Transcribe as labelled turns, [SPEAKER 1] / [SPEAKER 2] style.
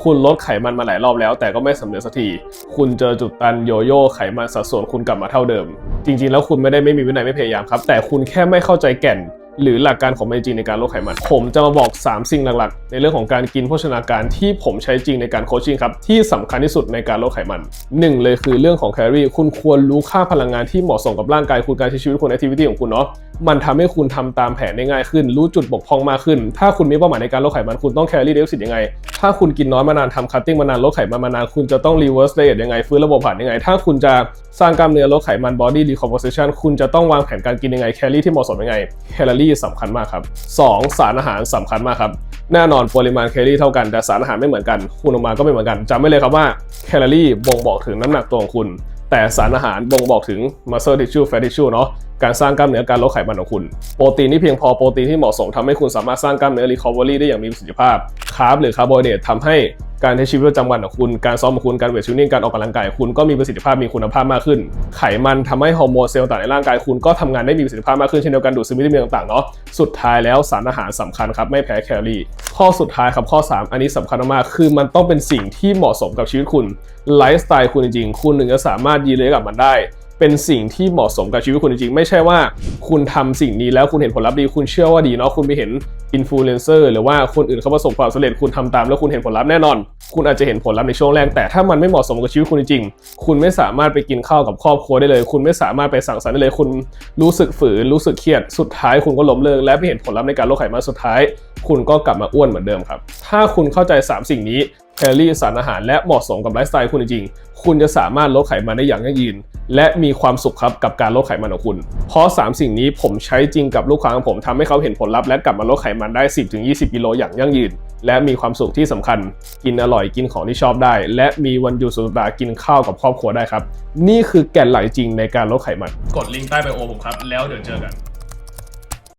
[SPEAKER 1] คุณลดไขมันมาหลายรอบแล้ว แต่ก็ไม่สำเร็จสักที คุณเจอจุดตันโยโย่ไขมันสัดส่วนคุณกลับมาเท่าเดิม จริง ๆ แล้วคุณไม่ได้ไม่มีวินัยไม่พยายามครับ แต่คุณแค่ไม่เข้าใจแก่น หรือหลักการของมันจริงในการลดไขมัน ผมจะมาบอก 3 สิ่งหลักๆ ในเรื่องของการกินโภชนาการที่ผมใช้จริงในการโคชชิ่งครับ ที่สำคัญที่สุดในการลดไขมัน 1 เลยคือเรื่องของแคลอรี่ คุณควรรู้ค่าพลังงานที่เหมาะสมกับร่างกายคุณการใช้ชีวิตคุณแอคทิวิตี้ของคุณเนาะมันทำให้คุณทำตามแผนได้ง่ายขึ้น รู้จุดบกพร่องมากขึ้น ถ้าคุณมีเป้าหมายในการลดไขมันคุณต้องแคลอรี่เดฟซิตยังไง ถ้าคุณกินน้อยมานานทำคัตติ้งมานานลดไขมันมานานคุณจะต้องรีเวิร์สไดเอทยังไงฟื้นระบบผ่านยังไง ถ้าคุณจะสร้างกล้ามเนื้อลดไขมันบอดี้ดีคอมโพสิชันคุณจะต้องวางแผนการกินยังไงแคลอรี่ที่เหมาะสมยังไงแคลอรี่สำคัญมากครับ 2. สารอาหารสำคัญมากครับแน่นอนปริมาณแคลอรี่เท่ากันแต่สารอาหารไม่เหมือนกันคุณออกมาก็ไม่เหมือนกันจำไว้เลยครับว่าแคลอรี่บ่งบอกถึงน้ำหนักตัวของคุณ แต่สารอาหารบ่งบอกถึง muscle tissue fat tissue เนาะการสร้างกล้ามเนื้อการลดไขมันของคุณ โปรตีนที่เพียงพอโปรตีนที่เหมาะสมทำให้คุณสามารถสร้างกล้ามเนื้อ recovery ได้อย่างมีประสิทธิภาพคาร์บหรือคาร์โบไฮเดรตทำให้การใช้ชีวิตประจำวันของคุณ การซ้อมของคุณ การเวทชูนิ่ง การออกกำลังกายของคุณก็มีประสิทธิภาพ มีคุณภาพมากขึ้น ไขมันทำให้ฮอร์โมนเซลล์ต่างในร่างกายคุณก็ทำงานได้มีประสิทธิภาพมากขึ้นเช่นเดียวกันดูดซึมวิตามินต่างๆเนาะ สุดท้ายแล้วสารอาหารสำคัญครับไม่แพ้แคลอรี่ ข้อสุดท้ายครับข้อ 3 อันนี้สำคัญมากคือมันต้องเป็นสิ่งที่เหมาะสมกับชีวิตคุณ ไลฟ์สไตล์คุณจริงๆ คุณถึงจะสามารถยีเลยกับมันได้ เป็นสิ่งที่เหมาะสมกับชีวิตคุณจริงๆ ไม่ใช่ว่าคุณทำสิ่งนี้แล้วคุณเห็นผลลัพธ์ดี คุณเชื่อว่าดีเนาะคุณไปเห็นอินฟลูเอนเซอร์หรือว่าคนอื่นเขาประสบความสำเร็จคุณทำตามแล้วคุณเห็นผลลัพธ์แน่นอน คุณอาจจะเห็นผลลัพธ์ในช่วงแรกแต่ถ้ามันไม่เหมาะสมกับชีวิตคุณจริงๆ คุณไม่สามารถไปกินข้าวกับครอบครัวได้เลย คุณไม่สามารถไปสั่งสรรค์ได้เลย คุณรู้สึกฝืนรู้สึกเครียดสุดท้ายคุณก็ล้มเลิกและไม่เห็นผลลัพธ์ในการลดไขมันสุดท้าย คุณก็กลับมาอ้วนเหมือนเดิมครับ ถ้าคุณเข้าใจสามสิ่งนี้แคลอรี่สารอาหารและเหมาะสมกับไลฟ์สไตล์คุณจริงๆ คุณจะสามารถลดไขมันได้อย่างยั่งยืน และมีความสุขครับกับการลดไขมันของคุณ เพราะ 3 สิ่งนี้ผมใช้จริงกับลูกค้าของผมทำให้เขาเห็นผลลัพธ์และกลับมาลดไขมันได้ 10-20 กิโลอย่างยั่งยืน และมีความสุขที่สำคัญ กินอร่อยกินของที่ชอบได้ และมีวันหยุดสุดสัปดาห์กินข้าวกับครอบครัวได้ครับ นี่คือแก่นหลักจริงในการลดไขมัน กดลิงก์ใต้ไบโอผมครับแล้วเดี๋ยวเจอกัน